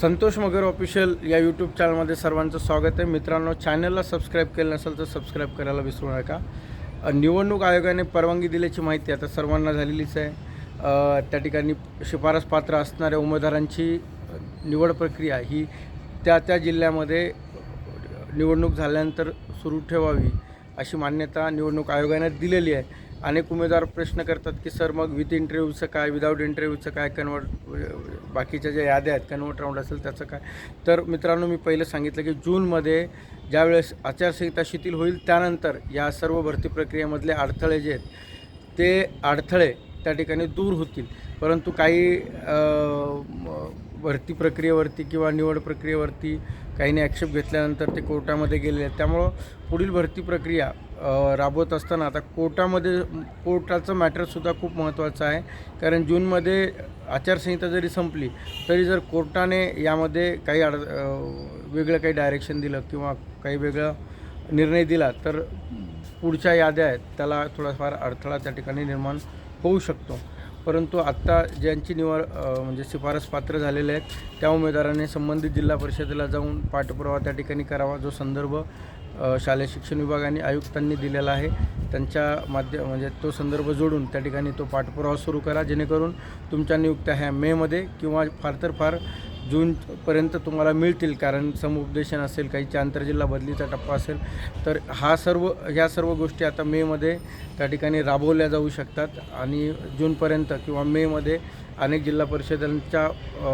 Santosh Magar official या YouTube चॅनलमध्ये सर्वांचं स्वागत आहे. मित्रांनो चॅनलला सबस्क्राईब केलं नसेल तर सबस्क्राईब करायला विसरू नका. निवडणूक आयोगाने परवानगी दिल्याची माहिती आता सर्वांना झालेलीच आहे. त्या ठिकाणी शिफारस पात्र असणाऱ्या उमेदवारांची निवड प्रक्रिया ही त्या त्या जिल्ह्यामध्ये निवडणूक झाल्यानंतर सुरू ठेवावी अशी मान्यता निवडणूक आयोगाने दिलेली आहे. अनेक उमेदवार प्रश्न करतात की सर मग विथ इंटरव्ह्यूचं काय विदाऊट इंटरव्ह्यूचं काय कन्वर्ट बाकीच्या ज्या याद्या आहेत कन्वर्ट राऊंड असेल त्याचं काय? तर मित्रांनो मी पहिलं सांगितलं की जूनमध्ये ज्यावेळेस आचारसंहिता शिथिल होईल त्यानंतर या सर्व भरती प्रक्रियेमधले अडथळे जे आहेत ते अडथळे त्या ठिकाणी दूर होतील. परंतु काही भरती प्रक्रियेवरती किंवा निवड प्रक्रियेवरती काहीने ॲक्षेप घेतल्यानंतर ते कोर्टामध्ये गेलेले आहेत. त्यामुळं पुढील भरती प्रक्रिया राबवत असताना आता कोर्टामध्ये कोर्टाचं मॅटरसुद्धा खूप महत्त्वाचं आहे. कारण जूनमध्ये आचारसंहिता जरी संपली तरी जर कोर्टाने यामध्ये काही अड वेगळं काही डायरेक्शन दिलं किंवा काही वेगळा निर्णय दिला तर पुढच्या याद्या आहेत. त्याला थोडाफार अडथळा त्या ठिकाणी निर्माण होऊ शकतो. परंतु आत्ता ज्यांची निवड म्हणजे शिफारस पात्र झालेले आहेत त्या उमेदवाराने संबंधित जिल्हा परिषदेला जाऊन पाठपुरावा त्या ठिकाणी करावा जो संदर्भ शालेय शिक्षण विभागाने आयुक्तांनी दिलेला आहे. त्यांच्या माध्यम म्हणजे तो संदर्भ जोडून त्या ठिकाणी तो पाठपुरावा सुरू करा. जेणेकरून तुमच्या नियुक्त्या ह्या मेमध्ये किंवा फार तर फार जूनपर्यंत तुम्हाला मिळतील. कारण समुपदेशन असेल काहीच्या आंतरजिल्हा बदलीचा टप्पा असेल तर हा सर्व ह्या सर्व गोष्टी आता मेमध्ये त्या ठिकाणी राबवल्या जाऊ शकतात. आणि जूनपर्यंत किंवा मेमध्ये अनेक जिल्हा परिषदांच्या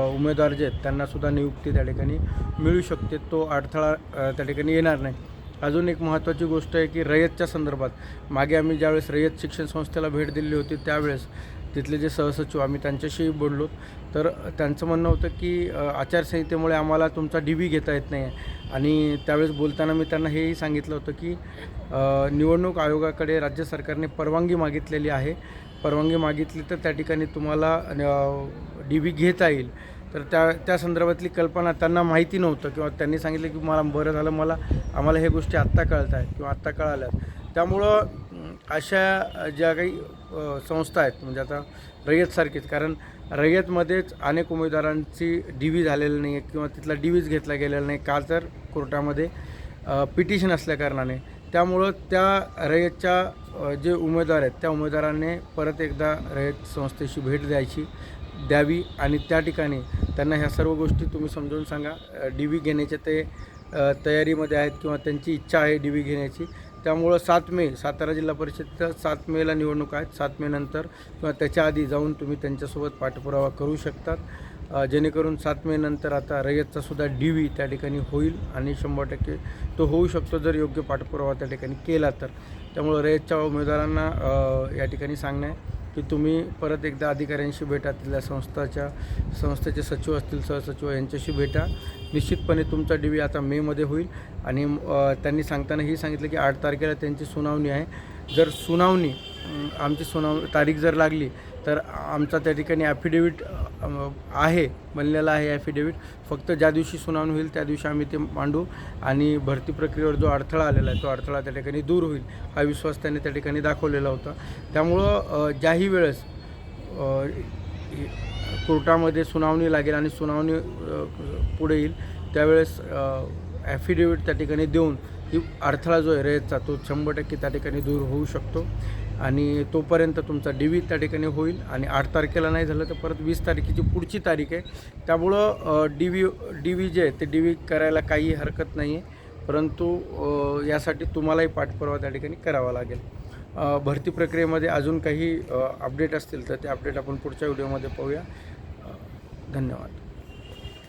उमेदवार जे आहेत त्यांनासुद्धा नियुक्ती त्या ठिकाणी मिळू शकते. तो अडथळा त्या ठिकाणी येणार नाही. अजून एक महत्त्वाची गोष्ट आहे की रयतच्या संदर्भात मागे आम्ही ज्यावेळेस रयत शिक्षण संस्थेला भेट दिली होती त्यावेळेस तिथले जे सहसचिव आम्ही त्यांच्याशी बोललो. तर त्यांचं म्हणणं होतं की आचारसंहितेमुळे आम्हाला तुमचा डी बी घेता येत नाही आहे आणि त्यावेळेस बोलताना मी त्यांना हेही सांगितलं होतं की निवडणूक आयोगाकडे राज्य सरकारने परवानगी मागितलेली आहे. परवानगी मागितली तर त्या ठिकाणी तुम्हाला डी बी घेता येईल. तर त्या त्या संदर्भातली कल्पना त्यांना माहिती नव्हतं किंवा त्यांनी सांगितलं की मला बरं झालं मला आम्हाला हे गोष्टी आत्ता कळत आहेत किंवा आत्ता कळाल्यात. त्यामुळं अशा ज्या काही संस्था आहेत म्हणजे आता रयतसारखीच कारण रयतमध्येच अनेक उमेदवारांची डी व्ही झालेली नाही आहे किंवा तिथला डी व्हीच घेतला गेलेला नाही. का तर कोर्टामध्ये पिटिशन असल्याकारणाने त्यामुळं त्या रयतच्या जे उमेदवार आहेत त्या उमेदवारांनी परत एकदा रयत संस्थेशी भेट द्यायची. द्यावी आणि त्या ठिकाणी त्यांना ह्या सर्व गोष्टी तुम्ही समजावून सांगा. डी व्ही घेण्याच्या ते तयारीमध्ये आहेत किंवा त्यांची इच्छा आहे डी व्ही घेण्याची. त्यामुळं सात मे सातारा जिल्हा परिषदेच्या सात मेला निवडणूक आहेत. सात मेनंतर किंवा त्याच्या आधी जाऊन तुम्ही त्यांच्यासोबत पाठपुरावा करू शकतात. जेणेकरून सात मेनंतर आता रयतचा सुद्धा डी व्ही त्या ठिकाणी होईल आणि शंभर टक्के तो होऊ शकतो जर योग्य पाठपुरावा त्या ठिकाणी केला तर. त्यामुळं रयतच्या उमेदवारांना या ठिकाणी सांगणं आहे. की तुम्ही परत एकदा अधिकाऱ्यांशी भेटा तिथल्या संस्थाच्या संस्थेचे सचिव असतील सहसचिव यांच्याशी भेटा. निश्चितपणे तुमचा डी व्ही आता मेमध्ये होईल. आणि त्यांनी सांगताना ही सांगितलं की आठ तारखेला त्यांची सुनावणी आहे. जर सुनावणी आमची सुनाव तारीख जर लागली तर आमचा त्या ठिकाणी ॲफिडेविट आहे बनलेला आहे ॲफिडेविट फक्त ज्या दिवशी सुनावणी होईल त्या दिवशी आम्ही ते मांडू आणि भरती प्रक्रियेवर जो अडथळा आलेला आहे तो अडथळा त्या ठिकाणी दूर होईल हा विश्वास त्यांनी त्या ठिकाणी दाखवलेला होता. त्यामुळं ज्याही वेळेस कोर्टामध्ये सुनावणी लागेल आणि सुनावणी पुढे येईल त्यावेळेस ॲफिडेविट त्या ठिकाणी देऊन ही अडथळा जो आहे रेचा तो शंभर टक्के त्या ठिकाणी दूर होऊ शकतो. आणि तोपर्यंत तुमचा डी व्ही त्या ठिकाणी होईल. आणि आठ तारखेला नाही झालं तर परत वीस तारखेची पुढची तारीख आहे. त्यामुळं D V D V J आहे ते डी व्ही करायला काही हरकत नाही आहे परंतु यासाठी तुम्हालाही पाठपुरावा त्या ठिकाणी करावा लागेल. भरती प्रक्रियेमध्ये अजून काही अपडेट असतील तर ते अपडेट आपण पुढच्या व्हिडिओमध्ये पाहूया. धन्यवाद.